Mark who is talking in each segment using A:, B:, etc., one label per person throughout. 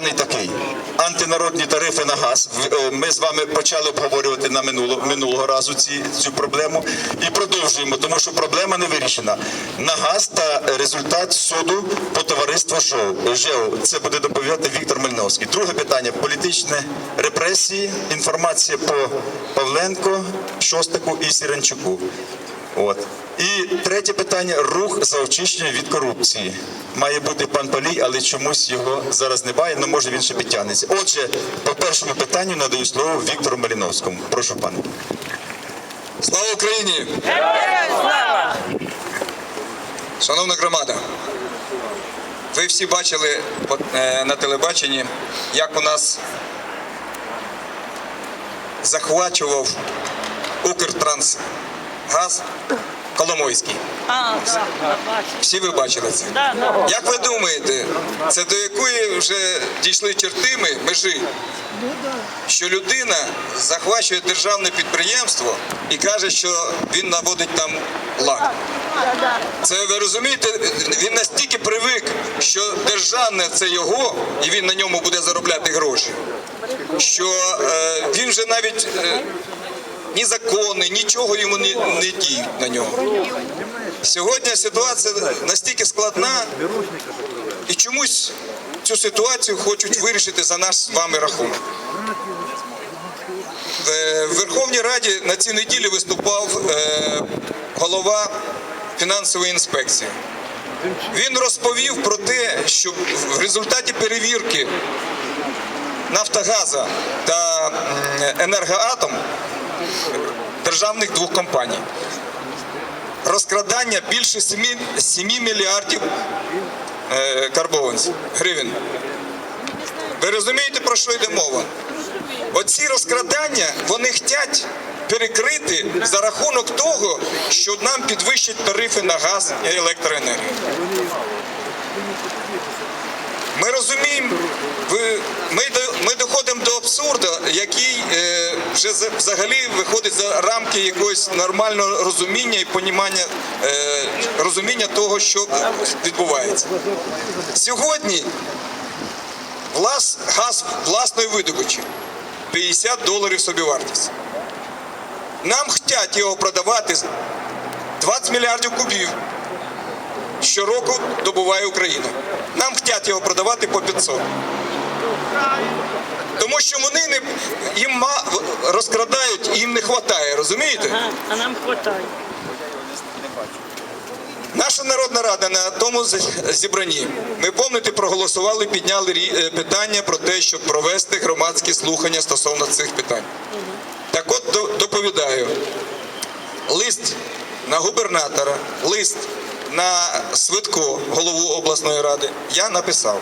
A: денний такий. Антинародні тарифи на газ. Е, Ми з вами почали обговорювати на минуло, минулого разу ці, цю проблему і продовжуємо, тому що проблема не вирішена. На газ та результат суду по товариству. ЖЕО. Це буде доповідати Віктор Мельновський. Друге питання політичні репресії. Інформація по Павленко, Шостаку і Сіренчуку. От. І третє питання рух за очищення від корупції. Має бути пан Палій, але чомусь його зараз немає, але може він ще підтягнеться. Отже, по першому питанню надаю слово Віктору Маліновському. Прошу пане.
B: Слава Україні! Шановна громада, ви всі бачили е, на телебаченні, як у нас захвачував Укртрансгаз Коломойський.
C: А, так.
B: Всі ви бачили це.
C: Да, да.
B: Як ви думаєте, це до якої вже дійшли черти ми, межі? Що людина захвачує державне підприємство і каже, що він наводить там лад. Це ви розумієте, він настільки привик, що державне це його, і він на ньому буде заробляти гроші. Що е, він вже навіть е, ні закони, нічого йому не, не діють на нього. Сьогодні ситуація настільки складна, і чомусь цю ситуацію хочуть вирішити за наш з вами рахунок. В Верховній Раді на цій неділі виступав е, голова фінансової інспекції. Він розповів про те, що в результаті перевірки Нафтогаза та Енергоатом державних двох компаній розкрадання більше 7, 7 мільярдів е, карбованців гривень. Ви розумієте, про що йде мова? Оці розкрадання вони хочуть перекрити за рахунок того, що нам підвищать тарифи на газ і електроенергію. Ми розуміємо, ми, доходимо до абсурду, який е, вже за- взагалі виходить за рамки якогось нормального розуміння і понімання е, розуміння того, що відбувається. Сьогодні влас, газ власної видобичі 50 доларів собівартість. Нам хочуть його продавати 20 мільярдів кубів щороку добуває Україна. Нам хочуть його продавати по 500. Тому що вони не їм ма- розкрадають, і їм не вистачає, розумієте?
C: Ага, а нам хватає.
B: Наша народна рада на тому зібранні. Ми помните, проголосували, підняли е, питання про те, щоб провести громадські слухання стосовно цих питань. Так от доповідаю. Лист на губернатора, лист на Свитко, голову обласної ради, я написав.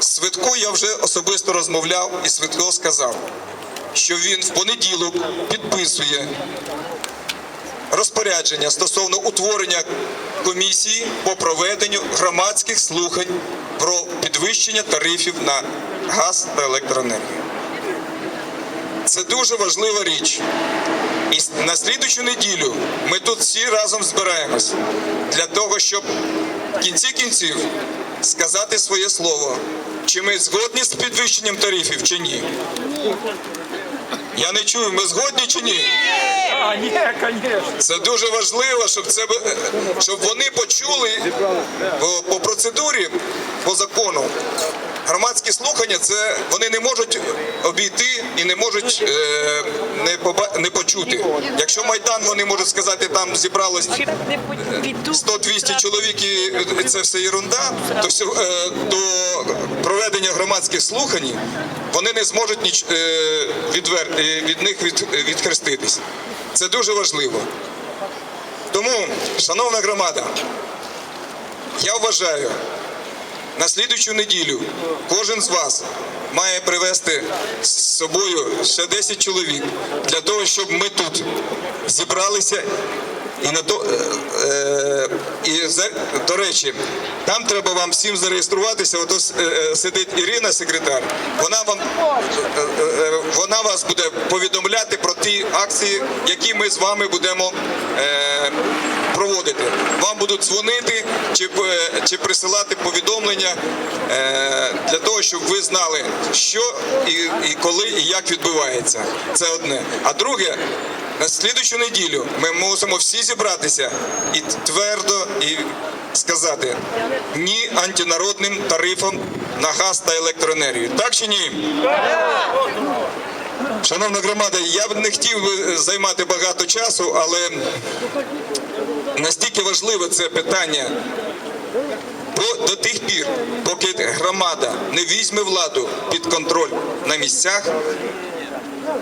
B: Свитко я вже особисто розмовляв, і Свитко сказав, що він в понеділок підписує розпорядження стосовно утворення комісії по проведенню громадських слухань про підвищення тарифів на газ та електроенергію. Це дуже важлива річ. І на слідучу неділю ми тут всі разом збираємось для того, щоб в кінці кінців сказати своє слово, чи ми згодні з підвищенням тарифів, чи ні. Я не чую, ми згодні чи ні?
D: А, ні.
B: Це дуже важливо, щоб це щоб вони почули по, по процедурі, по закону. Громадські слухання це вони не можуть обійти і не можуть е, не, поба- не почути. Якщо майдан, вони можуть сказати, там зібралось
C: Чи не
B: 100-200 чоловік і це все ерунда, то е, до проведення громадських слухань вони не зможуть ніч, е, відвер, е, від них від, відхреститись. Це дуже важливо. Тому, шановна громада, я вважаю, на слідучу неділю кожен з вас має привезти з собою ще 10 чоловік для того, щоб ми тут зібралися і на то е, е, і за до речі, там треба вам всім зареєструватися. Ото е, е, сидить Ірина, секретар. Вона вам е, е, вона вас буде повідомляти про ті акції, які ми з вами будемо е, проводити. Вам будуть дзвонити чи, е, чи присилати повідомлення е, для того, щоб ви знали, що і, і коли і як відбувається. Це одне. А друге, на слідущу неділю ми мусимо всі зібратися і твердо і сказати ні антинародним тарифам на газ та електроенергію. Так чи ні? Шановна громада, я б не хотів займати багато часу, але настільки важливе це питання. До тих пір, поки громада не візьме владу під контроль на місцях,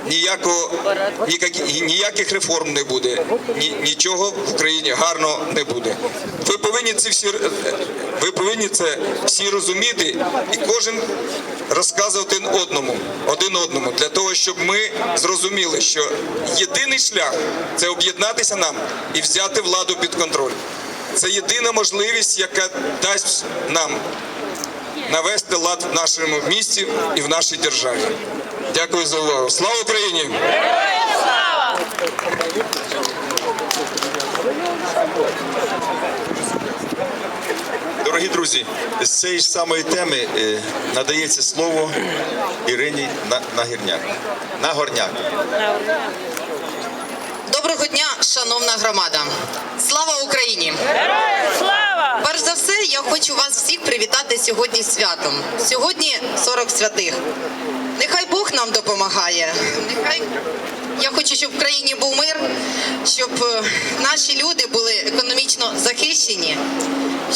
B: ніякого, ніякі- ніяких реформ не буде, ні, нічого в Україні гарного не буде. Ви повинні це всі ви повинні це всі розуміти і кожен розказувати одному, один одному, для того, щоб ми зрозуміли, що єдиний шлях це об'єднатися нам і взяти владу під контроль. Це єдина можливість, яка дасть нам навести лад в нашому місті і в нашій державі. Дякую за увагу. Слава Україні!
A: Дорогі друзі, з цієї ж самої теми е, надається слово Ірині На- Нагірняк. Нагорняк.
E: Доброго дня, шановна громада! Слава Україні!
C: Слава!
E: Перш за все, я хочу вас всіх привітати сьогодні святом. Сьогодні 40 святих. Нехай Бог нам допомагає. Нехай я хочу, щоб в країні був мир, щоб е, наші люди були економічно захищені,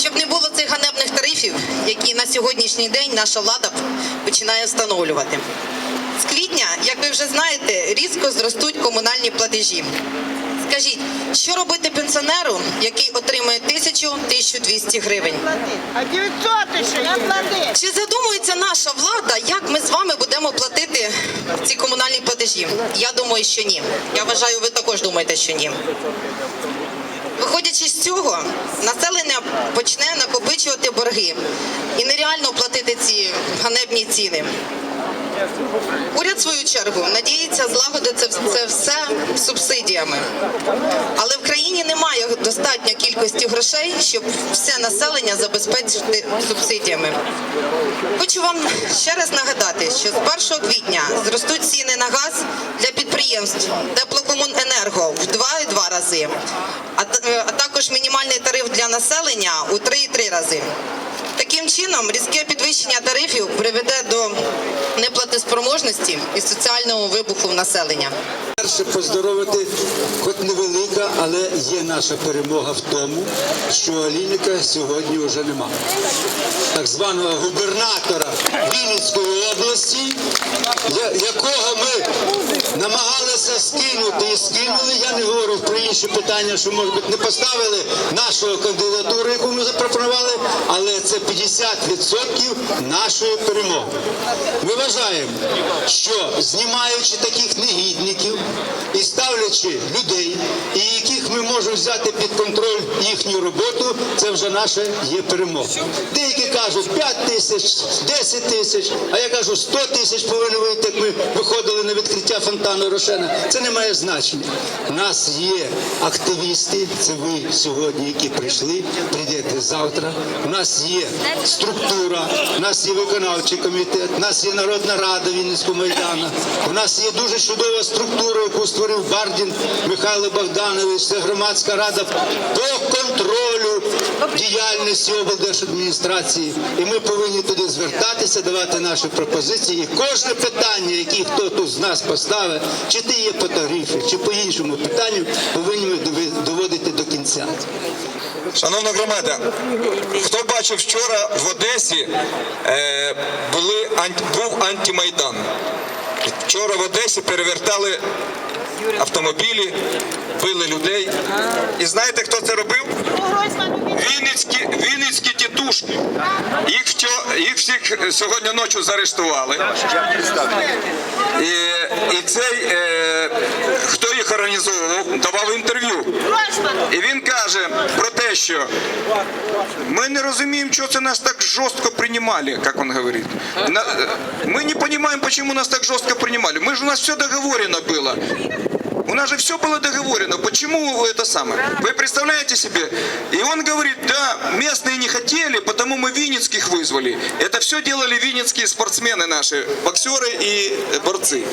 E: щоб не було цих ганебних тарифів, які на сьогоднішній день наша влада починає встановлювати. З квітня, як ви вже знаєте, різко зростуть комунальні платежі. Скажіть, що робити пенсіонеру, який отримує 1000-1200 гривень?
C: А 900 ще плати.
E: Чи задумується наша влада, як ми з вами будемо платити ці комунальні платежі? Я думаю, що ні. Я вважаю, ви також думаєте, що ні. Виходячи з цього, населення почне накопичувати борги і нереально платити ці ганебні ціни. Уряд, в свою чергу, надіється злагодити це, все субсидіями. Але в країні немає достатньо кількості грошей, щоб все населення забезпечити субсидіями. Хочу вам ще раз нагадати, що з 1 квітня зростуть ціни на газ для підприємств Теплокомуненерго в 2,2 рази, е, а також мінімальний тариф для населення у 3,3 рази. Таким чином, різке підвищення тарифів приведе до неплатоспроможності і соціального вибуху населення.
F: Перше поздоровити, хоч невелика, але є наша перемога в тому, що Олійника сьогодні вже нема. Так званого губернатора Вінницької області, якого ми намагалися скинути і скинули. Я не говорю про інші питання, що може бути не поставили нашу кандидатуру, яку ми запропонували, але 50% нашої перемоги. Ми вважаємо, що знімаючи таких негідників і ставлячи людей, і яких ми можемо взяти під контроль їхню роботу, це вже наша є перемога. Деякі кажуть 5 тисяч, 10 тисяч, а я кажу 100 тисяч повинні вийти, як ми виходили на відкриття фонтану Рошена. Це не має значення. У нас є активісти, це ви сьогодні, які прийшли, прийдете завтра. У нас є структура, у нас є виконавчий комітет, у нас є Народна рада Вінницького майдану. У нас є дуже чудова структура, яку створив Бардін Михайло Богданович. Це громадська рада по контролю діяльності облдержадміністрації. І ми повинні туди звертатися, давати наші пропозиції. І кожне питання, яке хто тут з нас поставить, чи ти є по тарифі, чи по іншому питанню, повинні ми доводити до кінця.
B: Шановна громада, хто бачив вчора в Одесі е, були був антимайдан. Вчора в Одесі перевертали автомобілі, били людей. І знаєте, хто це робив? Вінницькі, Вінницькі тітушки. Їх, вчо- їх всіх сьогодні ночі заарештували. І, і цей, е, хто їх організовував, давав інтерв'ю. І він каже про те, що ми не розуміємо, чого це нас так жорстко приймали, як він говорить. Ми не розуміємо, чому нас так жорстко приймали. Ми ж у нас все договорено було. У нас же все было договорено. Почему вы это самое? Вы представляете себе? И он говорит, да, местные не хотели, потому мы винницких вызвали. Это все делали винницкие спортсмены наши, боксеры и борцы.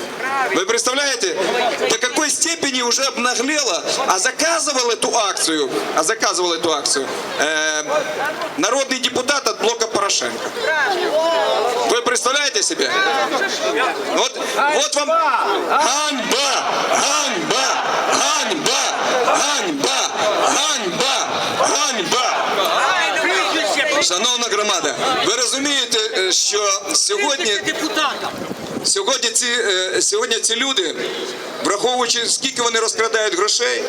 B: Вы представляете, до какой степени уже обнаглело, а заказывал эту акцию, а заказывал эту акцию э, народный депутат от блока Порошенко. Вы представляете себе? Вот, вот вам ганьба, ганьба, ганьба, ганьба, ганьба, ганьба. Шановна громада, ви розумієте, е, що сьогодні, сьогодні, ці, е, сьогодні ці люди, враховуючи скільки вони розкрадають грошей,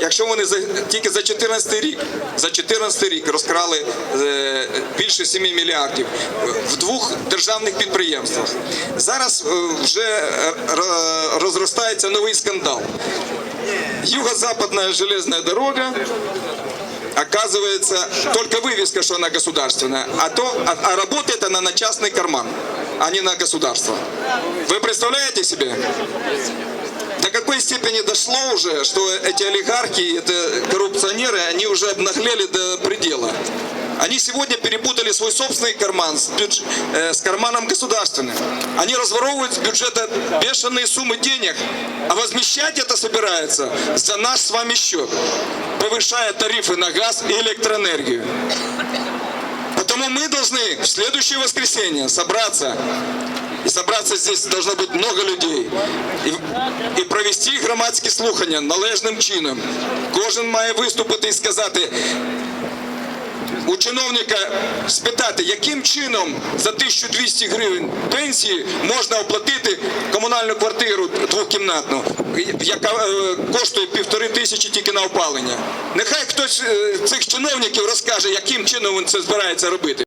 B: якщо вони за, тільки за 14 рік, за 14 рік розкрали е, більше 7 мільярдів в двох державних підприємствах. Зараз е, вже е, р- розростається новий скандал. Юго-западная железная дорога оказывается, только вывеска, что она государственная, а, то, а, а работает она на частный карман, а не на государство. Вы представляете себе? Какой степени дошло уже, что эти олигархи, это коррупционеры, они уже обнаглели до предела. Они сегодня перепутали свой собственный карман с, бюдж- э, с карманом государственным. Они разворовывают с бюджета бешеные суммы денег, а возмещать это собирается за наш с вами счет, повышая тарифы на газ и электроэнергию. Потому мы должны в следующее воскресенье собраться собраться здесь должно быть много людей. І, і провести громадські слухання належним чином. Кожен має виступити і сказати. У чиновника спитати, яким чином за 1200 гривень пенсії можна оплатити комунальну квартиру двокімнатну, яка е, коштує півтори тисячі тільки на опалення. Нехай хтось е, цих чиновників розкаже, яким чином він це збирається робити.